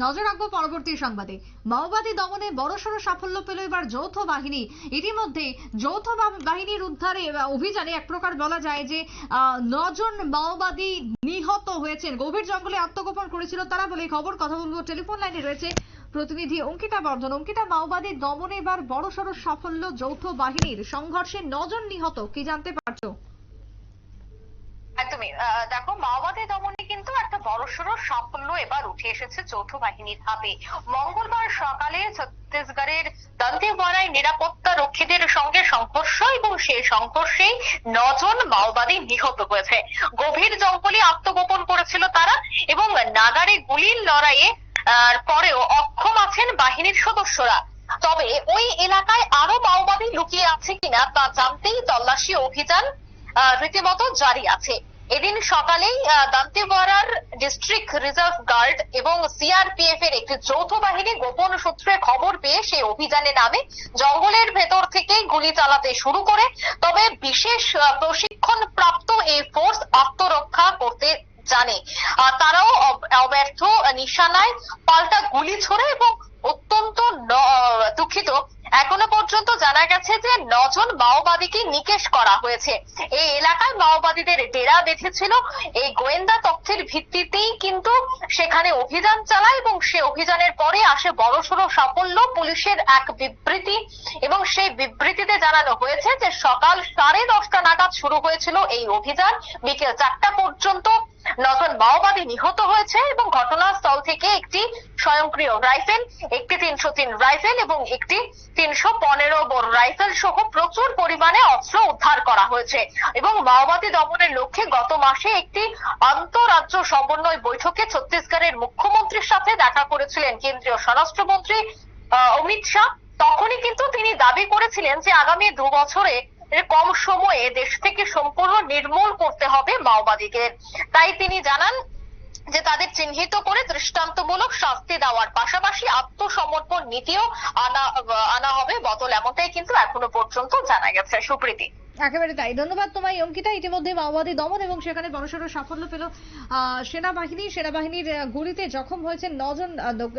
নজর রাখব পরবর্তী সংবাদে। মাওবাদী দমনে বড়সড় সাফল্য পেল এবার যৌথ বাহিনী। ইতিমধ্যে যৌথ বাহিনীর উদ্ধারে অভিযানে এক প্রকার বলা যায় যে নজন মাওবাদী নিহত হয়েছেন। গভীর জঙ্গলে আত্মগোপন করেছিল তারা বলে খবর, কথা বলব, টেলিফোন লাইনে রয়েছে প্রতিনিধি অঙ্কিতা বর্ধন। অঙ্কিতা, মাওবাদী দমনে এবার বড়সড় সাফল্য যৌথ বাহিনীর সংঘর্ষে নজন নিহত, কি জানতে পারছ? একদমই দেখো, মাওবাদী দমনে কিন্তু একটা বড়সড় সাফল্য এবার উঠে এসেছে যৌথ বাহিনীর হাতে। মঙ্গলবার সকালে ছত্তিশগড়ের দন্তেওয়াড়ায় নিরাপত্তা রক্ষীদের সঙ্গে সংঘর্ষ এবং সেই সংঘর্ষে নজন মাওবাদী নিহত হয়েছে। গভীর জঙ্গলে আত্মগোপন করেছিল তারা এবং নাগারে গুলির লড়াইয়ে পরেও অক্ষম আছেন বাহিনীর সদস্যরা। তবে ওই এলাকায় আরও মাওবাদী লুকিয়ে আছে কিনা তা জানতেই তল্লাশি অভিযান রীতিমতো জারি আছে। এদিন সকালেই আহ, দান্তেওয়াড়ার ডিস্ট্রিক্ট রিজার্ভ গার্ড এবং সিআরপিএফ এর একটি যৌথ বাহিনী গোপন সূত্রে খবর পেয়ে সেই অভিযানে নামে। জঙ্গলের ভেতর থেকেই গুলি চালাতে শুরু করে। তবে বিশেষ প্রশিক্ষণ প্রাপ্ত এই ফোর্স আত্মরক্ষা করতে জানে। তারাও অব- অব্যর্থ নিশানায় পাল্টা গুলি ছোড়ে এবং অত্যন্ত দুঃখিত এখনও পর্যন্ত জানা গেছে যে নজন মাওবাদীকে নিকেশ করা হয়েছে। এই এলাকায় মাওবাদীদের ডেরা বেঁধেছিল এই গোয়েন্দা তথ্যের ভিত্তিতেই কিন্তু সেখানে অভিযান চালায় এবং সে অভিযানের পরে আসে বড়সড় সাফল্য, পুলিশের এক বিবৃতি এবং সেই বিবৃতিতে জানানো হয়েছে যে সকাল সাড়ে দশটা নাগাদ শুরু হয়েছিল এই অভিযান। বিকেল চারটা পর্যন্ত নজন মাওবাদী নিহত হয়েছে এবং ঘটনাস্থল থেকে একটি স্বয়ংক্রিয় রাইফেল, একটি তিনশো তিন রাইফেল এবং একটি তিনশো পনেরো বোর রাইফেল সহ প্রচুর পরিমাণে অস্ত্র উদ্ধার করা হয়েছে এবং মাওবাদী দমনের লক্ষ্যে গত মাসে একটি আন্তরাজ্য সমন্বয় বৈঠকে ছত্তিশগড়ের মুখ্যমন্ত্রীর সাথে দেখা করেছিলেন কেন্দ্রীয় স্বরাষ্ট্রমন্ত্রী অমিত শাহ। তখনই কিন্তু তিনি দাবি করেছিলেন যে আগামী দু বছরে কম সময়ে দেশ থেকে সম্পূর্ণ নির্মূল করতে হবে মাওবাদীদের তাই তিনি জানান যে তাদের চিহ্নিত করে দৃষ্টান্তমূলক শাস্তি দেওয়ার পাশাপাশি আত্মসমর্পণ নীতিও আনা আনা হবে বদল, এমনটাই কিন্তু এখনও পর্যন্ত জানা গেছে সুপ্রীতি। একেবারে তাই। ধন্যবাদ তোমায়, অঙ্কিতা। ইতিমধ্যে মাওবাদী দমন এবং সেখানে বড়সড় সাফল্য পেল সেনাবাহিনী। সেনাবাহিনীর গুলিতে জখম হয়েছে নজন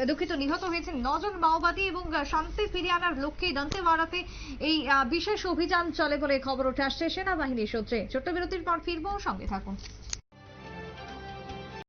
দুঃখিত, নিহত হয়েছে নজন মাওবাদী এবং শান্তি ফিরিয়ে আনার লক্ষ্যে দন্তেওয়াড়াতে এই বিশেষ অভিযান চলে বলে খবর উঠে আসছে সেনাবাহিনী সূত্রে। ছোট্ট বিরতির পর ফিরবো, সঙ্গে থাকুন।